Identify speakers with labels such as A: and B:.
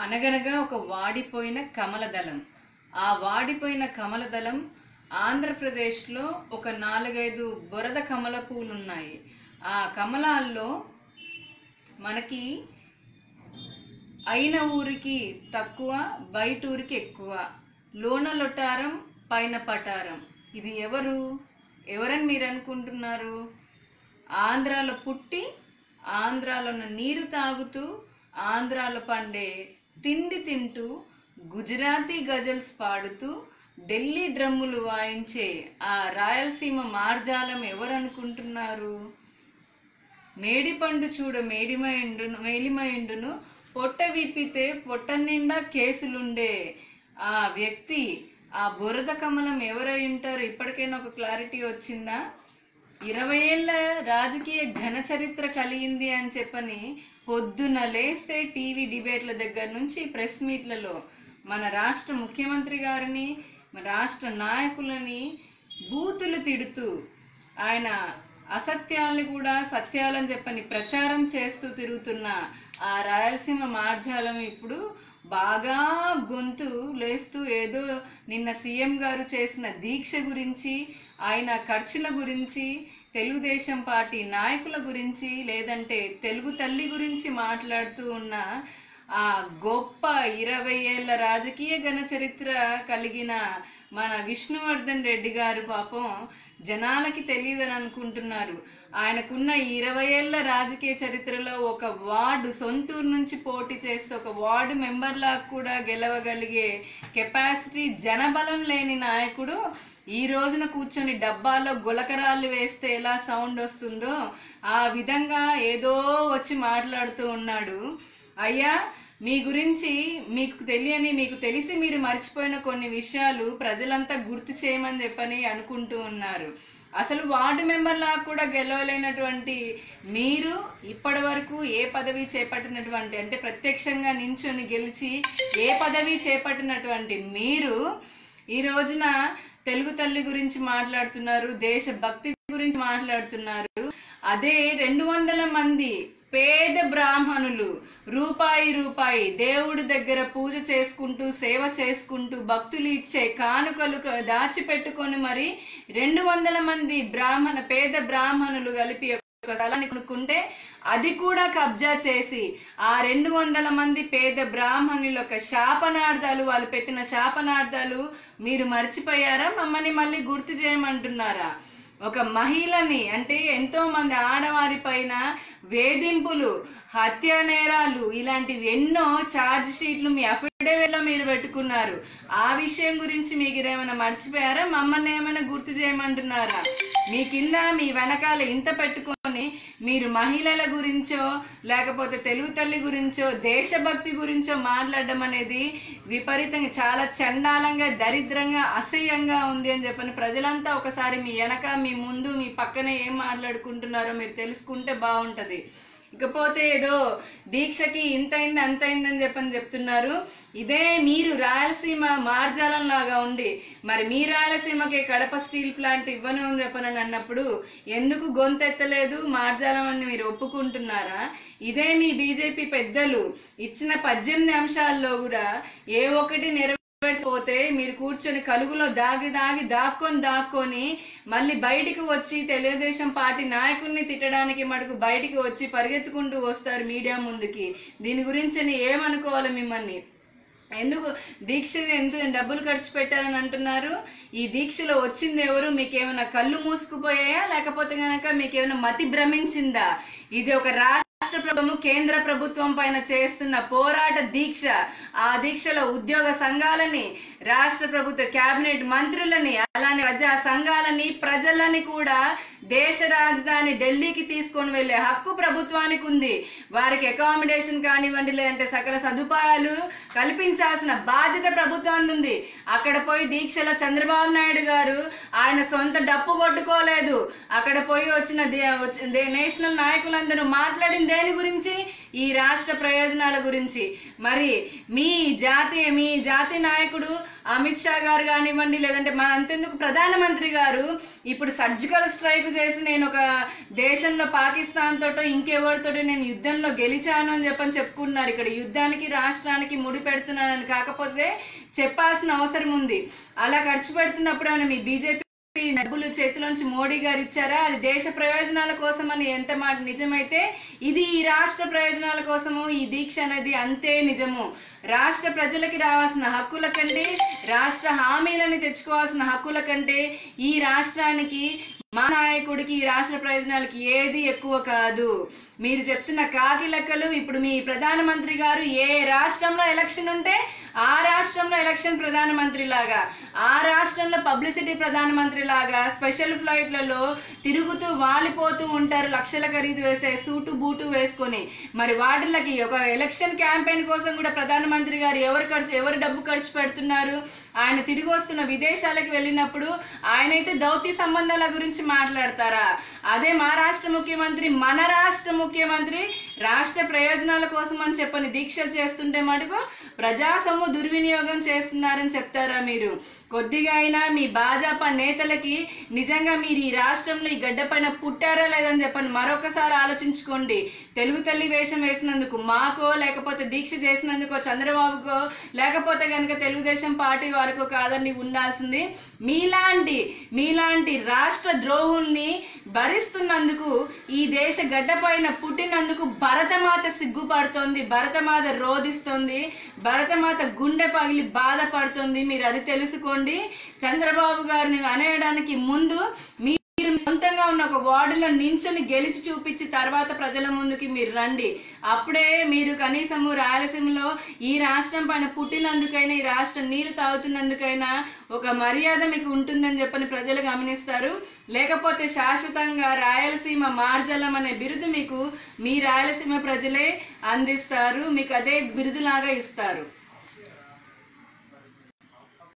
A: అనగనగా ఒక వాడిపోయిన కమలదళం. ఆ వాడిపోయిన కమలదళం ఆంధ్రప్రదేశ్లో ఒక నాలుగైదు బురద కమల పూలు ఉన్నాయి ఆ కమలాల్లో మనకి అయిన ఊరికి తక్కువ బయట ఊరికి ఎక్కువ. లోన లొటారం పైన పటారం. ఇది ఎవరు? ఎవరని మీరు అనుకుంటున్నారు? ఆంధ్రాలో పుట్టి ఆంధ్రాలో ఉన్న నీరు తాగుతూ ఆంధ్రాలో పండే తిండి తింటూ గుజరాతీ గజల్స్ పాడుతూ ఢిల్లీ డ్రమ్ములు వాయించే ఆ రాయలసీమ మార్జాలం ఎవరనుకుంటున్నారు? మేడిపండు చూడ మేడిమైండును మేలిమైండును పొట్ట విప్పితే పొట్ట నిండా కేసులుండే ఆ వ్యక్తి ఆ బురద కమలం ఎవరై ఉంటారు ఇప్పటికైనా ఒక క్లారిటీ వచ్చిందా? ఇరవై ఏళ్ళ రాజకీయ ఘన చరిత్ర కలిగింది అని చెప్పని పొద్దున లేస్తే టీవీ డిబేట్ల దగ్గర నుంచి ప్రెస్ మీట్లలో మన రాష్ట్ర ముఖ్యమంత్రి గారిని మన రాష్ట్ర నాయకులని బూతులు తిడుతూ ఆయన అసత్యాల్ని కూడా సత్యాలని చెప్పని ప్రచారం చేస్తూ తిరుగుతున్న ఆ రాయలసీమ మార్జాలం ఇప్పుడు బాగా గొంతు లేస్తూ ఏదో నిన్న సీఎం గారు చేసిన దీక్ష గురించి ఆయన ఖర్చుల గురించి తెలుగుదేశం పార్టీ నాయకుల గురించి లేదంటే తెలుగు తల్లి గురించి మాట్లాడుతూ ఉన్న ఆ గొప్ప ఇరవై ఏళ్ళ రాజకీయ ఘన చరిత్ర కలిగిన మన విష్ణువర్ధన్ రెడ్డి గారు పాపం జనాలకి తెలియదని అనుకుంటున్నారు ఆయనకున్న ఇరవై ఏళ్ళ రాజకీయ చరిత్రలో ఒక వార్డు సొంతూరు నుంచి పోటీ చేస్తూ ఒక వార్డు మెంబర్ లాగా కూడా గెలవగలిగే కెపాసిటీ జనబలం లేని నాయకుడు ఈ రోజున కూర్చొని డబ్బాలో గులకరాళ్ళు వేస్తే ఎలా సౌండ్ వస్తుందో ఆ విధంగా ఏదో వచ్చి మాట్లాడుతూ ఉన్నాడు. అయ్యా మీ గురించి మీకు తెలియని మీకు తెలిసి మీరు మర్చిపోయిన కొన్ని విషయాలు ప్రజలంతా గుర్తు చేయమని చెప్పని అనుకుంటూ ఉన్నారు. అసలు వార్డు మెంబర్లా కూడా గెలవలేనటువంటి మీరు ఇప్పటి వరకు ఏ పదవి చేపట్టినటువంటి అంటే ప్రత్యక్షంగా నించుని గెలిచి ఏ పదవి చేపట్టినటువంటి మీరు ఈ రోజున తెలుగు తల్లి గురించి మాట్లాడుతున్నారు దేశభక్తి గురించి మాట్లాడుతున్నారు. అదే రెండు వందల మంది పేద బ్రాహ్మణులు రూపాయి రూపాయి దేవుడి దగ్గర పూజ చేసుకుంటూ సేవ చేసుకుంటూ భక్తులు ఇచ్చే కానుకలు దాచిపెట్టుకొని మరి రెండు వందల మంది బ్రాహ్మణ పేద బ్రాహ్మణులు కలిపి ఒక స్థలాన్ని కొనుక్కుంటే అది కూడా కబ్జా చేసి ఆ రెండు వందల మంది పేద బ్రాహ్మణుల యొక్క శాపనార్థాలు వాళ్ళు పెట్టిన శాపనార్థాలు మీరు మర్చిపోయారా? మమ్మల్ని మళ్ళీ గుర్తు చేయమంటున్నారా? ఒక మహిళని అంటే ఎంతో మంది ఆడవారి పైన వేధింపులు హత్య నేరాలు ఇలాంటివి ఎన్నో ఛార్జ్ షీట్లు మీ అఫిడవిట్లో మీరు పెట్టుకున్నారు. ఆ విషయం గురించి మీకు ఏమైనా మర్చిపోయారా? మమ్మల్ని ఏమైనా గుర్తు చేయమంటున్నారా? మీ కింద మీ వెనకాల ఇంత పెట్టుకుని మీరు మహిళల గురించో లేకపోతే తెలుగు తల్లి గురించో దేశభక్తి గురించో మాట్లాడడం అనేది విపరీతంగా చాలా చండాలంగా దరిద్రంగా అసహ్యంగా ఉంది అని చెప్పని ప్రజలంతా ఒకసారి మీ వెనక మీ ముందు మీ పక్కనే ఏం మాట్లాడుకుంటున్నారో మీరు తెలుసుకుంటే బాగుంటుంది. ఇకపోతే ఏదో దీక్షకి ఇంత అయింది అంత అయిందని చెప్పని చెప్తున్నారు. ఇదే మీరు రాయలసీమ మార్జాలం లాగా ఉండి మరి మీ రాయలసీమకి కడప స్టీల్ ప్లాంట్ ఇవ్వను అని చెప్పనని అన్నప్పుడు ఎందుకు గొంతెత్తలేదు మార్జాలం అని మీరు ఒప్పుకుంటున్నారా? ఇదే మీ బీజేపీ పెద్దలు ఇచ్చిన పద్దెనిమిది అంశాల్లో కూడా ఏ ఒక్కటి నెరవేర్చకపోతే మీరు కూర్చొని కలుగులో దాగి దాగి దాక్కొని దాక్కొని మళ్ళీ బయటికి వచ్చి తెలుగుదేశం పార్టీ నాయకుడిని తిట్టడానికి మటుకు బయటికి వచ్చి పరిగెత్తుకుంటూ వస్తారు మీడియా ముందుకి. దీని గురించి అని ఏమనుకోవాలి మిమ్మల్ని? ఎందుకు దీక్ష ఎంత డబ్బులు ఖర్చు పెట్టారని అంటున్నారు? ఈ దీక్షలో వచ్చింది ఎవరు? మీకేమైనా కళ్ళు మూసుకుపోయాయా? లేకపోతే కనుక మీకేమైనా మతి భ్రమించిందా? ఇది ఒక రాష్ట్ర ప్రభుత్వము కేంద్ర ప్రభుత్వం పైన చేస్తున్న పోరాట దీక్ష ఆ దీక్షలో ఉద్యోగ సంఘాలని రాష్ట్ర ప్రభుత్వ కేబినెట్ మంత్రులని అలానే ప్రజా సంఘాలని ప్రజలని కూడా దేశ రాజధాని ఢిల్లీకి తీసుకొని వెళ్ళే హక్కు ప్రభుత్వానికి ఉంది. వారికి అకామిడేషన్ కానివ్వండి లేదంటే సకల సదుపాయాలు కల్పించాల్సిన బాధ్యత ప్రభుత్వానికి ఉంది. అక్కడ పోయి దీక్షలో చంద్రబాబు నాయుడు గారు ఆయన సొంత డప్పు కొట్టుకోలేదు. అక్కడ పోయి వచ్చిన దే- నేషనల్ నాయకులందరూ మాట్లాడిన దేని గురించి? ఈ రాష్ట్ర ప్రయోజనాల గురించి. మరి మీ జాతీయ మీ జాతి నాయకుడు అమిత్ షా గారు కానివ్వండి లేదంటే మన అంతెందుకు ప్రధానమంత్రి గారు ఇప్పుడు సర్జికల్ స్ట్రైక్ చేసి నేను ఒక దేశంలో పాకిస్తాన్ తోటో ఇంకెవరితోటో నేను యుద్ధంలో గెలిచాను అని చెప్పని చెప్పుకుంటున్నారు. ఇక్కడ యుద్ధానికి రాష్ట్రానికి ముడి పెడుతున్నానని కాకపోతే చెప్పాల్సిన అవసరం ఉంది. అలా ఖర్చు పెడుతున్నప్పుడు మీ బీజేపీ ఈ డబ్బులు చేతిలోంచి మోడీ గారు ఇచ్చారా? అది దేశ ప్రయోజనాల కోసం అని ఎంత మాట నిజమైతే ఇది ఈ రాష్ట్ర ప్రయోజనాల కోసము ఈ దీక్ష అనేది అంతే నిజము. రాష్ట్ర ప్రజలకి రావాల్సిన హక్కుల కంటే రాష్ట్ర హామీలని తెచ్చుకోవాల్సిన హక్కుల కంటే ఈ రాష్ట్రానికి మా నాయకుడికి ఈ రాష్ట్ర ప్రయోజనాలకి ఏది ఎక్కువ కాదు. మీరు చెప్తున్న కాకి లెక్కలు ఇప్పుడు మీ ప్రధానమంత్రి గారు ఏ రాష్ట్రంలో ఎలక్షన్ ఉంటే ఆ రాష్ట్రంలో ఎలక్షన్ ప్రధానమంత్రి లాగా ఆ రాష్ట్రంలో పబ్లిసిటీ ప్రధానమంత్రి లాగా స్పెషల్ ఫ్లైట్లలో తిరుగుతూ వాలిపోతూ ఉంటారు లక్షల ఖరీదు వేసే సూటు బూటు వేసుకొని. మరి వాటిలకి ఒక ఎలక్షన్ క్యాంపెయిన్ కోసం కూడా ప్రధానమంత్రి గారు ఎవరు ఖర్చు ఎవరు డబ్బు ఖర్చు పెడుతున్నారు? ఆయన తిరిగి వస్తున్న విదేశాలకు వెళ్ళినప్పుడు ఆయనైతే దౌత్య సంబంధాల గురించి మాట్లాడతారా? అదే మా రాష్ట్ర ముఖ్యమంత్రి మన రాష్ట్ర ముఖ్యమంత్రి రాష్ట్ర ప్రయోజనాల కోసం అని చెప్పని దీక్షలు చేస్తుంటే మటుకు ప్రజా సొమ్ము దుర్వినియోగం చేస్తున్నారని చెప్తారా మీరు? కొద్దిగా అయినా మీ భాజపా నేతలకి నిజంగా మీరు ఈ రాష్ట్రంలో ఈ గడ్డ పైన పుట్టారా లేదని చెప్పని మరొకసారి ఆలోచించుకోండి. తెలుగు తల్లి వేషం వేసినందుకు మాకో లేకపోతే దీక్ష చేసినందుకో చంద్రబాబుకో లేకపోతే కనుక తెలుగుదేశం పార్టీ వారికో కాదని ఉండాల్సింది. మీలాంటి మీలాంటి రాష్ట్ర ద్రోహుల్ని భరిస్తున్నందుకు ఈ దేశ గడ్డపైన పుట్టినందుకు భరతమాత సిగ్గుపడుతోంది భరతమాత రోధిస్తోంది భరతమాత గుండె పగిలి బాధపడుతుంది. మీరు అది తెలుసుకోండి. చంద్రబాబు గారిని అనేయడానికి ముందు మీ ఉన్న ఒక వార్డులో నించుని గెలిచి చూపించి తర్వాత ప్రజల ముందుకి మీరు రండి. అప్పుడే మీరు కనీసము రాయలసీమలో ఈ రాష్ట్రం పైన పుట్టినందుకైనా ఈ రాష్ట్రం నీరు తాగుతున్నందుకైనా ఒక మర్యాద మీకు ఉంటుందని చెప్పని ప్రజలు గమనిస్తారు. లేకపోతే శాశ్వతంగా రాయలసీమ మార్జలం అనే బిరుదు మీకు మీ రాయలసీమ ప్రజలే అందిస్తారు. మీకు అదే బిరుదులాగా ఇస్తారు.